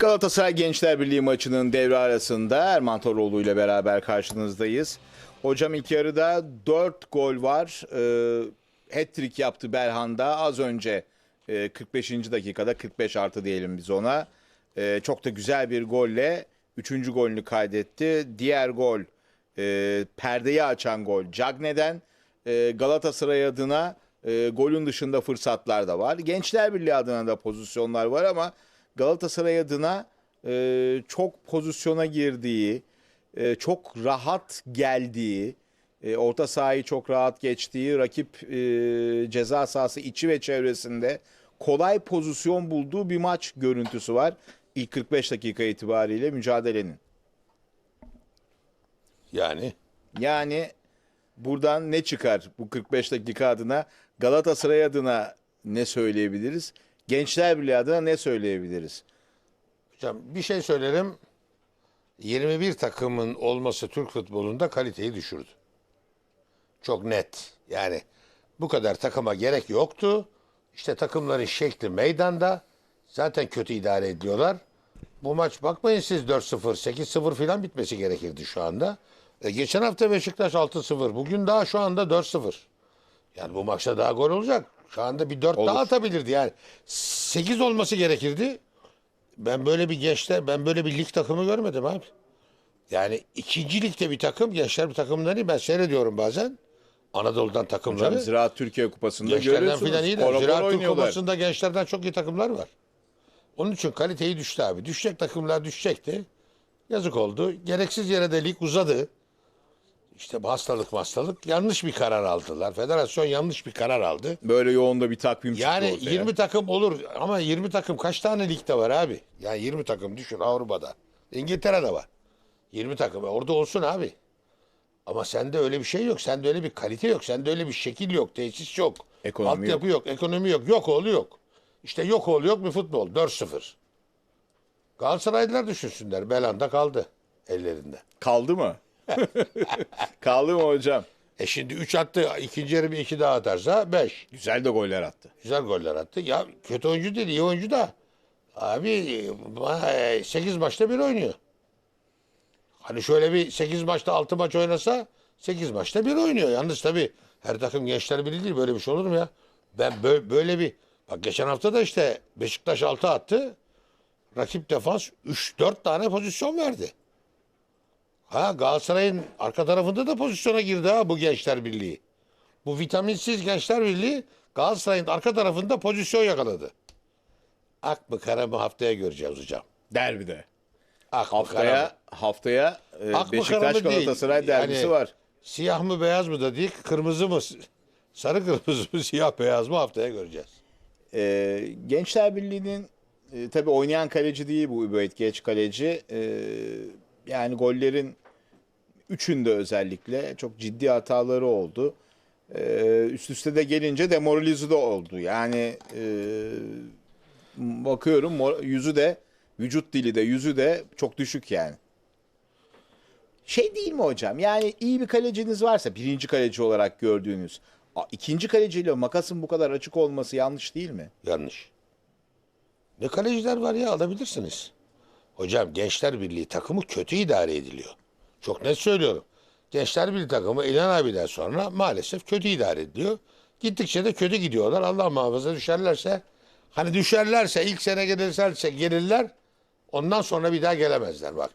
Galatasaray Gençler Birliği maçının devre arasında Erman Toroğlu ile beraber karşınızdayız. Hocam ilk yarıda 4 gol var. Ee, Hat-trick yaptı Berhan'da az önce e, 45. dakikada 45 artı diyelim biz ona. Ee, çok da güzel bir golle 3. golünü kaydetti. Diğer gol e, perdeyi açan gol Cagne'den. E, Galatasaray adına e, golün dışında fırsatlar da var. Gençler Birliği adına da pozisyonlar var ama Galatasaray adına e, çok pozisyona girdiği, e, çok rahat geldiği, e, orta sahayı çok rahat geçtiği, rakip e, ceza sahası içi ve çevresinde kolay pozisyon bulduğu bir maç görüntüsü var. İlk 45 dakika itibariyle mücadelenin. Yani Yani buradan ne çıkar bu 45 dakika adına? Galatasaray adına ne söyleyebiliriz? Gençler Birliği adına ne söyleyebiliriz? hocam bir şey söylerim. 21 takımın olması Türk futbolunda kaliteyi düşürdü. Çok net. Yani bu kadar takıma gerek yoktu. İşte takımların şekli meydanda. Zaten kötü idare ediyorlar. Bu maç bakmayın siz 4-0, 8-0 falan bitmesi gerekirdi şu anda. E, geçen hafta Beşiktaş 6-0. Bugün daha şu anda 4-0. Yani bu maçta daha gol olacak. Şu anda bir 4 Olur. daha atabilirdi yani. 8 olması gerekirdi. Ben böyle bir gençler, ben böyle bir lig takımı görmedim abi. Yani ikinci ligde bir takım, gençler bir takımdan iyi. Ben seyrediyorum bazen. Anadolu'dan takımları. Hocam Ziraat Türkiye Kupası'nda Gençlerden görüyorsunuz. filan iyi de. Kora Ziraat Türk oynuyorlar. Kupası'nda gençlerden çok iyi takımlar var. Onun için kaliteyi düştü abi. Düşecek takımlar düşecekti. Yazık oldu. Gereksiz yere de lig uzadı. İşte hastalık hastalık yanlış bir karar aldılar. Federasyon yanlış bir karar aldı. Böyle yoğun da bir takvim çıktı Yani ortaya. 20 takım olur ama 20 takım kaç tane ligde var abi? Yani 20 takım düşün Avrupa'da. İngiltere'de var. 20 takım. E Orada olsun abi. Ama sende öyle bir şey yok. Sende öyle bir kalite yok. Sende öyle bir şekil yok. Tesis yok. Ekonomi Altyapı yok. Ekonomi yok. Yok oğlu yok. İşte yok oğlu yok bir futbol. 4-0. Galatasaraylılar düşünsünler. Belanda kaldı ellerinde. Kaldı mı? Kaldı mı hocam? E şimdi 3 attı. ikinci yarı bir iki daha atarsa 5. Güzel de goller attı. Güzel goller attı. Ya kötü oyuncu değil, iyi oyuncu da. Abi 8 maçta bir oynuyor. Hani şöyle bir 8 maçta 6 maç oynasa 8 maçta bir oynuyor. Yalnız tabii her takım gençler biri değil. Böyle bir şey olur mu ya? Ben bö- böyle bir... Bak geçen hafta da işte Beşiktaş 6 attı. Rakip defans 3-4 tane pozisyon verdi. Ha Galatasaray'ın arka tarafında da pozisyona girdi ha bu Gençler Birliği. Bu vitaminsiz Gençler Birliği Galatasaray'ın arka tarafında pozisyon yakaladı. Ak mı kara mı haftaya göreceğiz hocam. Derbide. Ak kara mı? Haftaya haftaya e, Ak mı, Beşiktaş kara mı değil. Galatasaray derbisi Yani- var. Siyah mı beyaz mı da değil kırmızı mı sarı kırmızı mı siyah beyaz mı haftaya göreceğiz. Ee, Gençler Birliği'nin e, tabii oynayan kaleci değil bu Übeyt Geç kaleci. Ee, yani gollerin üçünde özellikle çok ciddi hataları oldu. Ee, üst üste de gelince demoralize de oldu. Yani e, bakıyorum yüzü de vücut dili de yüzü de çok düşük yani. Şey değil mi hocam? Yani iyi bir kaleciniz varsa birinci kaleci olarak gördüğünüz ikinci kaleciyle makasın bu kadar açık olması yanlış değil mi? Yanlış. Ne kaleciler var ya alabilirsiniz. Hocam Gençler Birliği takımı kötü idare ediliyor. Çok net söylüyorum. Gençler Birliği takımı İlhan abiden sonra maalesef kötü idare ediliyor. Gittikçe de kötü gidiyorlar. Allah muhafaza düşerlerse hani düşerlerse ilk sene gelirlerse gelirler. Ondan sonra bir daha gelemezler bak.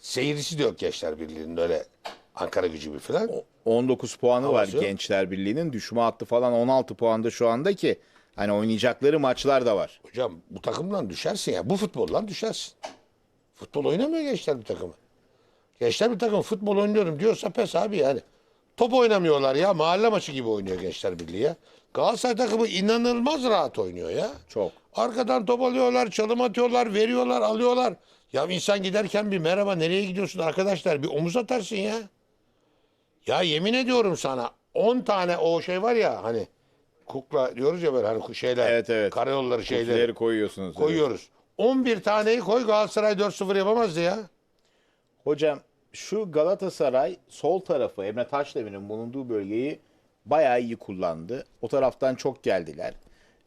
Seyircisi de yok Gençler Birliği'nin öyle Ankara gücü bir falan. 19 puanı var Havası yok. Gençler Birliği'nin. Düşme hattı falan 16 puanda şu anda ki hani oynayacakları maçlar da var. Hocam bu takımdan düşersin ya. Bu futboldan düşersin. Futbol oynamıyor gençler bir takımı. Gençler bir takım futbol oynuyorum diyorsa pes abi yani. Top oynamıyorlar ya. Mahalle maçı gibi oynuyor Gençler Birliği ya. Galatasaray takımı inanılmaz rahat oynuyor ya. Çok. Arkadan top alıyorlar, çalım atıyorlar, veriyorlar, alıyorlar. Ya insan giderken bir merhaba nereye gidiyorsun arkadaşlar bir omuz atarsın ya. Ya yemin ediyorum sana 10 tane o şey var ya hani kukla diyoruz ya böyle hani şeyler Evet, evet. karayolları şeyleri Şeyleri koyuyorsunuz. koyuyoruz. 11 taneyi koy Galatasaray 4-0 yapamazdı ya. Hocam şu Galatasaray sol tarafı Emre Taşdemir'in bulunduğu bölgeyi bayağı iyi kullandı. O taraftan çok geldiler.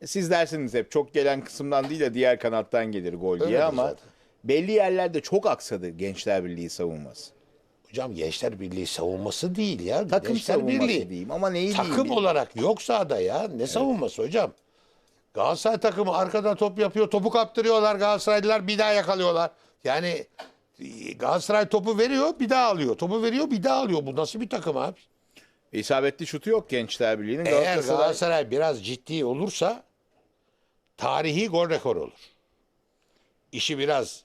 E, Siz dersiniz hep çok gelen kısımdan değil de diğer kanattan gelir gol diye Öyledir ama zaten. belli yerlerde çok aksadı Gençler Birliği savunması. Hocam Gençler Birliği savunması değil ya. Takım Gençler savunması Birliği. diyeyim ama neyi Takım diyeyim? olarak yok sahada ya. Ne savunması hocam? Galatasaray takımı arkada top yapıyor. Topu kaptırıyorlar Galatasaraylılar bir daha yakalıyorlar. Yani Galatasaray topu veriyor bir daha alıyor. Topu veriyor bir daha alıyor. Bu nasıl bir takım abi? İsabetli şutu yok Gençler Birliği'nin. Eğer Galatasaray Galatasaray biraz ciddi olursa tarihi gol rekoru olur. İşi biraz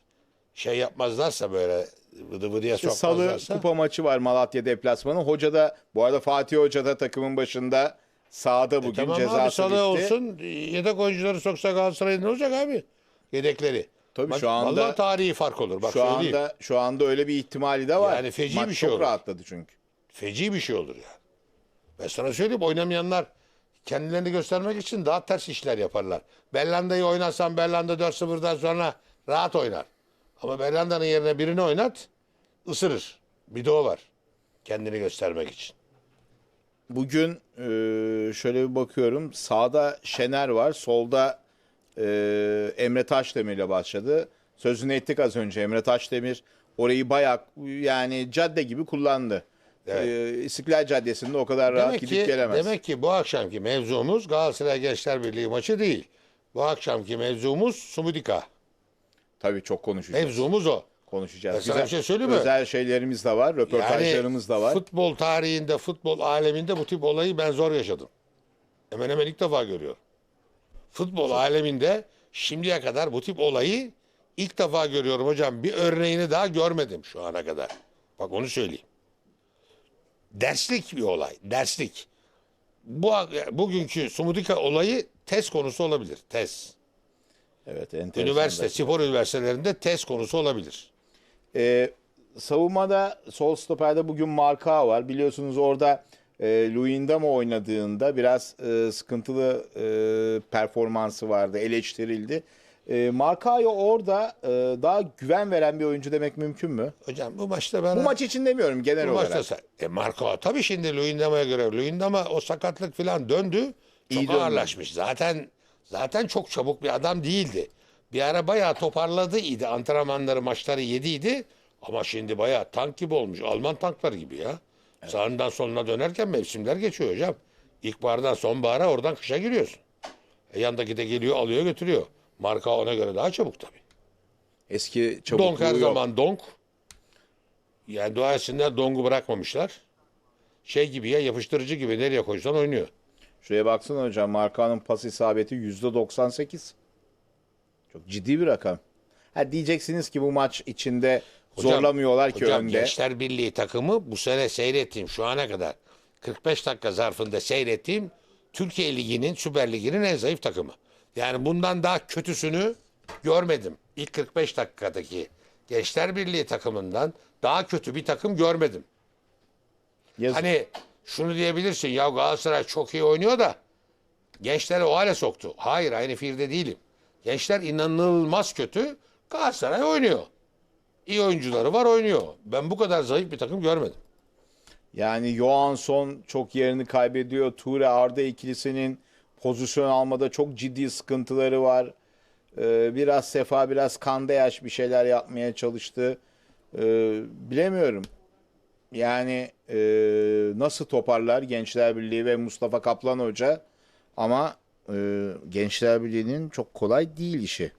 şey yapmazlarsa böyle vıdı vıdıya Salı sokmazlarsa. kupa maçı var Malatya deplasmanı. Hoca da bu arada Fatih Hoca da takımın başında sahada bugün E Tamam cezası abi salı bitti. olsun. Yedek oyuncuları soksa Galatasaray'ın ne olacak abi? Yedekleri. Tabii Bak, şu anda- Vallahi tarihi fark olur. Bak Şu söyleyeyim. anda şu anda öyle bir ihtimali de var. Yani feci Maç bir şey çok olur. rahatladı çünkü. Feci bir şey olur ya. Ben sana söyleyeyim oynamayanlar kendilerini göstermek için daha ters işler yaparlar. Bellanda'yı oynatsan Bellanda 4-0'dan sonra rahat oynar. Ama Bellanda'nın yerine birini oynat ısırır. Bir de o var. Kendini göstermek için. Bugün e, şöyle bir bakıyorum. Sağda Şener var. Solda e, Emre Taşdemir ile başladı. Sözünü ettik az önce. Emre Taşdemir orayı bayağı yani cadde gibi kullandı. Evet. E, İstiklal Caddesi'nde o kadar rahat Demek gidip ki, gelemez. demek ki bu akşamki mevzumuz Galatasaray Gençler Birliği maçı değil. Bu akşamki mevzumuz Sumudika. Tabii çok konuşacağız. Mevzumuz o. Konuşacağız. Güzel- bir şey söyleyeyim mi? Özel şeylerimiz de var. Röportajlarımız da var. Futbol tarihinde, futbol aleminde bu tip olayı ben zor yaşadım. Hemen hemen ilk defa görüyorum. Futbol aleminde şimdiye kadar bu tip olayı ilk defa görüyorum hocam. Bir örneğini daha görmedim şu ana kadar. Bak onu söyleyeyim. Derslik bir olay. Derslik. Bu bugünkü Sumudika olayı test konusu olabilir. Test. Evet, enteresan. Üniversite, da. spor üniversitelerinde test konusu olabilir. Ee, savunmada sol stoperde bugün Marka var. Biliyorsunuz orada e, Luyendama oynadığında biraz e, sıkıntılı e, performansı vardı. Eleştirildi. E, Markayo orada e, daha güven veren bir oyuncu demek mümkün mü? Hocam bu maçta ben Bu maç için demiyorum genel Bu olarak. maçta e Marco tabii şimdi Luyendama'ya göre Luyendama o sakatlık falan döndü. Çok İyi döndü. ağırlaşmış. Zaten zaten çok çabuk bir adam değildi. Bir ara bayağı toparladı idi. Antrenmanları, maçları yediydi. Ama şimdi bayağı tank gibi olmuş. Alman tankları gibi ya. Sağından soluna dönerken mevsimler geçiyor hocam. İlkbahardan sonbahara oradan kışa giriyorsun. E yandaki de geliyor alıyor götürüyor. Marka ona göre daha çabuk tabii. Eski çabukluğu Donk her yok. zaman donk. Yani dua etsinler dongu bırakmamışlar. Şey gibi ya yapıştırıcı gibi nereye koysan oynuyor. Şuraya baksana hocam. Marka'nın pas isabeti %98. Çok ciddi bir rakam. Ha diyeceksiniz ki bu maç içinde Hocam- zorlamıyorlar ki Hocam önde. Gençler Birliği takımı bu sene seyrettiğim şu ana kadar 45 dakika zarfında seyrettiğim Türkiye Ligi'nin Süper Ligi'nin en zayıf takımı. Yani bundan daha kötüsünü görmedim. İlk 45 dakikadaki Gençler Birliği takımından daha kötü bir takım görmedim. Yazık. Hani şunu diyebilirsin ya Galatasaray çok iyi oynuyor da gençleri o hale soktu. Hayır aynı fikirde değilim. Gençler inanılmaz kötü. Galatasaray oynuyor. İyi oyuncuları var oynuyor. Ben bu kadar zayıf bir takım görmedim. Yani Johansson çok yerini kaybediyor. Ture Arda ikilisinin pozisyon almada çok ciddi sıkıntıları var. Ee, biraz Sefa biraz Kandeyaş bir şeyler yapmaya çalıştı. Ee, bilemiyorum. Yani e, nasıl toparlar Gençler Birliği ve Mustafa Kaplan Hoca ama e, Gençler Birliği'nin çok kolay değil işi.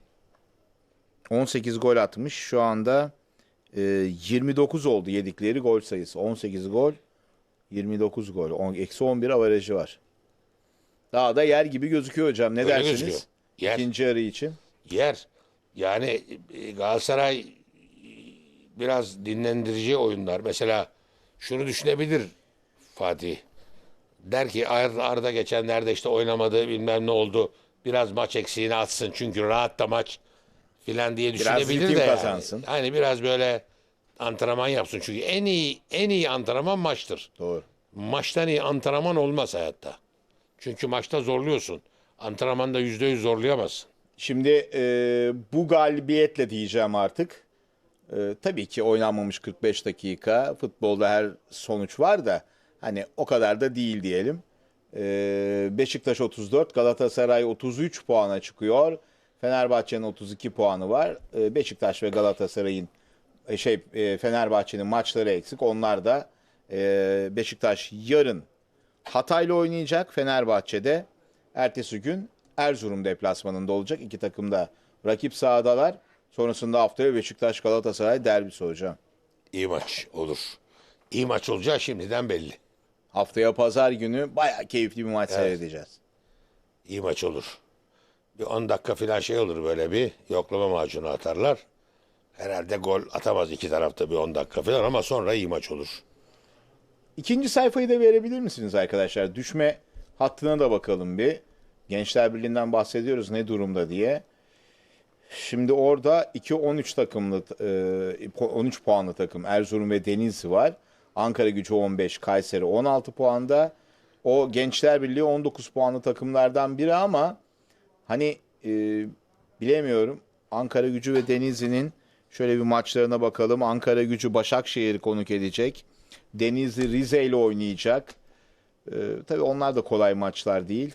18 gol atmış. Şu anda e, 29 oldu yedikleri gol sayısı. 18 gol, 29 gol. Eksi 11 averajı var. Daha da yer gibi gözüküyor hocam. Ne Öyle dersiniz? gözüküyor. Yer. İkinci yarı için. Yer. Yani e, Galatasaray e, biraz dinlendirici oyunlar. Mesela şunu düşünebilir Fatih. Der ki Ar- Arda geçenlerde işte oynamadı bilmem ne oldu. Biraz maç eksiğini atsın çünkü rahat da maç filan diye Biraz düşünebilir ritim de yani. kazansın. Hani biraz böyle antrenman yapsın. Çünkü en iyi en iyi antrenman maçtır. Doğru. Maçtan iyi antrenman olmaz hayatta. Çünkü maçta zorluyorsun. Antrenmanda yüzde yüz zorlayamazsın. Şimdi e, bu galibiyetle diyeceğim artık. E, tabii ki oynanmamış 45 dakika. Futbolda her sonuç var da hani o kadar da değil diyelim. E, Beşiktaş 34, Galatasaray 33 puana çıkıyor. Fenerbahçe'nin 32 puanı var. E, Beşiktaş ve Galatasaray'ın e, şey e, Fenerbahçe'nin maçları eksik. Onlar da e, Beşiktaş yarın Hatay'la oynayacak. Fenerbahçe'de ertesi gün Erzurum deplasmanında olacak. İki takım da rakip sahadalar. Sonrasında haftaya Beşiktaş Galatasaray derbisi hocam. İyi maç olur. İyi maç olacağı şimdiden belli. Haftaya pazar günü bayağı keyifli bir maç seyredeceğiz. İyi maç olur. Bir 10 dakika falan şey olur böyle bir yoklama macunu atarlar. Herhalde gol atamaz iki tarafta bir 10 dakika falan ama sonra iyi maç olur. İkinci sayfayı da verebilir misiniz arkadaşlar? Düşme hattına da bakalım bir. Gençler Birliği'nden bahsediyoruz ne durumda diye. Şimdi orada 2-13 takımlı e, 13 puanlı takım Erzurum ve Denizli var. Ankara Gücü 15, Kayseri 16 puanda. O Gençler Birliği 19 puanlı takımlardan biri ama hani e, bilemiyorum. Ankara Gücü ve Denizli'nin şöyle bir maçlarına bakalım. Ankara Gücü Başakşehir'i konuk edecek. Denizli Rize ile oynayacak. Ee, tabii onlar da kolay maçlar değil.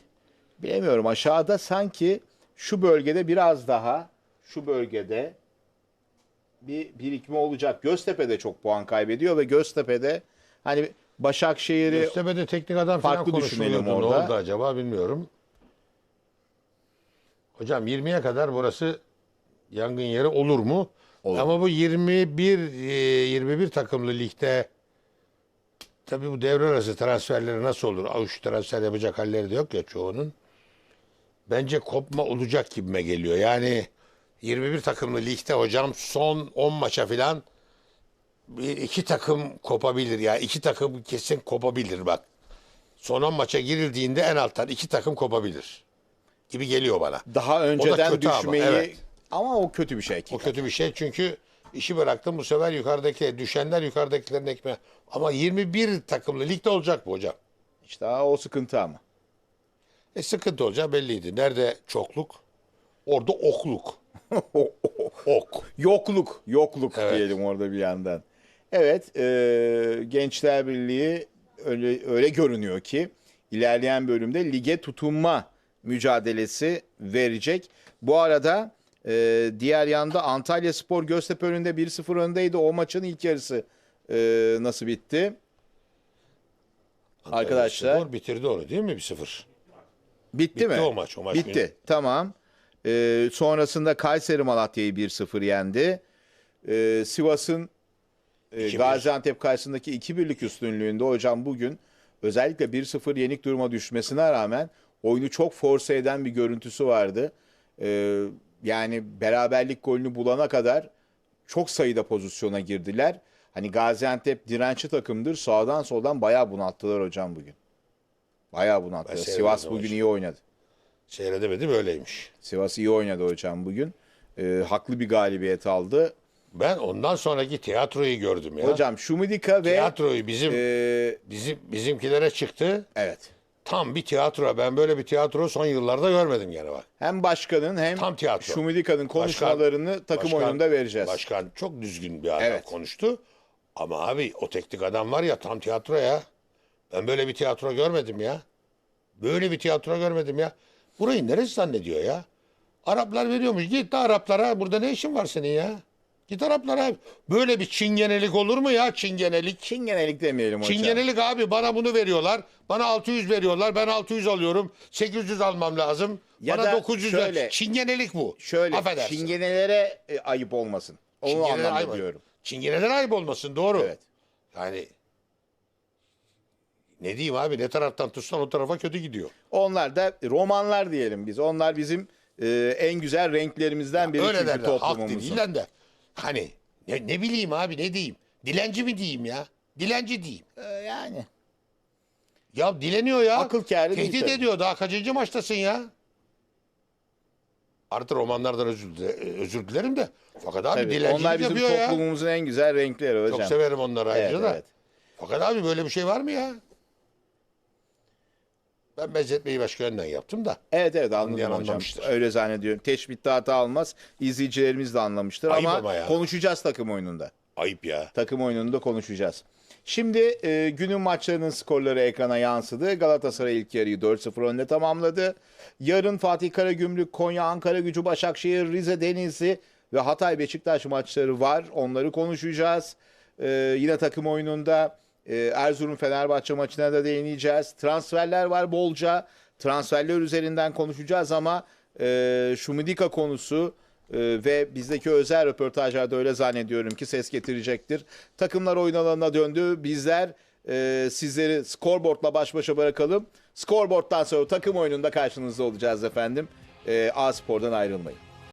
Bilemiyorum aşağıda sanki şu bölgede biraz daha şu bölgede bir birikme olacak. Göztepe de çok puan kaybediyor ve Göztepe'de hani Başakşehir'i Göztepe'de teknik adam falan Farklı düşünelim konuşuluyordu. Ne orada. oldu acaba bilmiyorum. Hocam 20'ye kadar burası yangın yeri olur mu? Olur. Ama bu 21 e, 21 takımlı ligde tabii bu devre arası transferleri nasıl olur? Avuç transfer yapacak halleri de yok ya çoğunun. Bence kopma olacak gibime geliyor. Yani 21 takımlı ligde hocam son 10 maça filan bir iki takım kopabilir ya. iki takım kesin kopabilir bak. Son 10 maça girildiğinde en alttan iki takım kopabilir. Gibi geliyor bana. daha önceden kötü ama, düşmeyi ama, evet. o kötü bir şey. O kötü bir şey çünkü işi bıraktım bu sefer yukarıdaki düşenler yukarıdakilerin ekmeği. Ama 21 takımlı ligde olacak bu hocam. İşte o sıkıntı ama. E sıkıntı olacağı belliydi. Nerede çokluk? Orada okluk. Ok. Yokluk, yokluk Evet. diyelim orada bir yandan. Evet, e, Gençler Birliği öyle, öyle görünüyor ki ilerleyen bölümde lige tutunma mücadelesi verecek. Bu arada e, diğer yanda Antalya Spor Göztepe önünde 1-0 öndeydi. O maçın ilk yarısı e, nasıl bitti? Arkadaşlar. Spor bitirdi onu değil mi? 1-0. Bitti, Bitti mi? o maç, o maç Bitti. günü. Tamam. Ee, sonrasında Kayseri Malatya'yı 1-0 yendi. Ee, Sivas'ın e, 2-1. Gaziantep karşısındaki 2-1'lik üstünlüğünde hocam bugün özellikle 1-0 yenik duruma düşmesine rağmen oyunu çok force eden bir görüntüsü vardı. Ee, yani beraberlik golünü bulana kadar çok sayıda pozisyona girdiler. Hani Gaziantep dirençli takımdır. Sağdan soldan bayağı bunalttılar hocam bugün. Bayağı bunalttılar. Sivas seyredemedim bugün hocam. iyi oynadı. Seyredemedi böyleymiş. Sivas iyi oynadı hocam bugün. Ee, haklı bir galibiyet aldı. Ben ondan sonraki tiyatroyu gördüm ya. Hocam Şumidika ve tiyatroyu bizim e, bizim bizimkilere çıktı. evet Tam bir tiyatro. Ben böyle bir tiyatro son yıllarda görmedim gene bak. hem başkanın hem Tam tiyatro. Şumidika'nın konuşmalarını takım Başkan- oyununda vereceğiz. Başkan çok düzgün bir adam Evet. konuştu. Ama abi o teknik adam var ya tam tiyatro ya. Ben böyle bir tiyatro görmedim ya. Böyle bir tiyatro görmedim ya. Burayı neresi zannediyor ya? Araplar veriyormuş. Git de Araplara. Burada ne işin var senin ya? Git Araplara. Böyle bir çingenelik olur mu ya çingenelik? Çingenelik demeyelim hocam. Çingenelik abi bana bunu veriyorlar. Bana 600 veriyorlar. Ben 600 alıyorum. 800 almam lazım. Ya bana da 900 şöyle- ver. Çingenelik bu. Şöyle Affedersin. çingenelere e, ayıp olmasın. Onu anlamda ayıp. diyorum. Çingeneler ayıp olmasın doğru. Evet. Yani ne diyeyim abi ne taraftan tutsan o tarafa kötü gidiyor. Onlar da romanlar diyelim biz. Onlar bizim e, en güzel renklerimizden biri Öyle derler. Halk diliyle de. Hani ne, ne bileyim abi ne diyeyim. Dilenci mi diyeyim ya? Dilenci diyeyim. E, yani Ya dileniyor ya. Akıl kârı değil Tehdit tabii. ediyor. Daha kaçıncı maçtasın ya? Artı romanlardan özür, dile- özür dilerim de. Fakat abi tabii, dilencilik onlar bizim yapıyor ya. toplumumuzun en güzel renkleri hocam. Çok severim onları ayrıca da. evet. Fakat abi böyle bir şey var mı ya? Ben benzetmeyi başka yönden yaptım da. Evet evet anladım hocam. anlamıştır. Öyle zannediyorum. Teşbihte hata almaz. İzleyicilerimiz de anlamıştır Ayıp ama, ama ya. konuşacağız takım oyununda. Ayıp ya. Takım oyununda konuşacağız. Şimdi e, günün maçlarının skorları ekrana yansıdı. Galatasaray ilk yarıyı 4-0 önde tamamladı. Yarın Fatih Karagümrük, Konya, Ankara Gücü, Başakşehir, Rize Denizli ve Hatay Beşiktaş maçları var. Onları konuşacağız. E, yine takım oyununda e, Erzurum Fenerbahçe maçına da değineceğiz. Transferler var bolca. Transferler üzerinden konuşacağız ama e, Şumidika konusu ee, ve bizdeki özel röportajlarda öyle zannediyorum ki ses getirecektir. Takımlar oyun alanına döndü. Bizler e, sizleri scoreboardla baş başa bırakalım. Scoreboard'dan sonra takım oyununda karşınızda olacağız efendim. E, A Spor'dan ayrılmayın.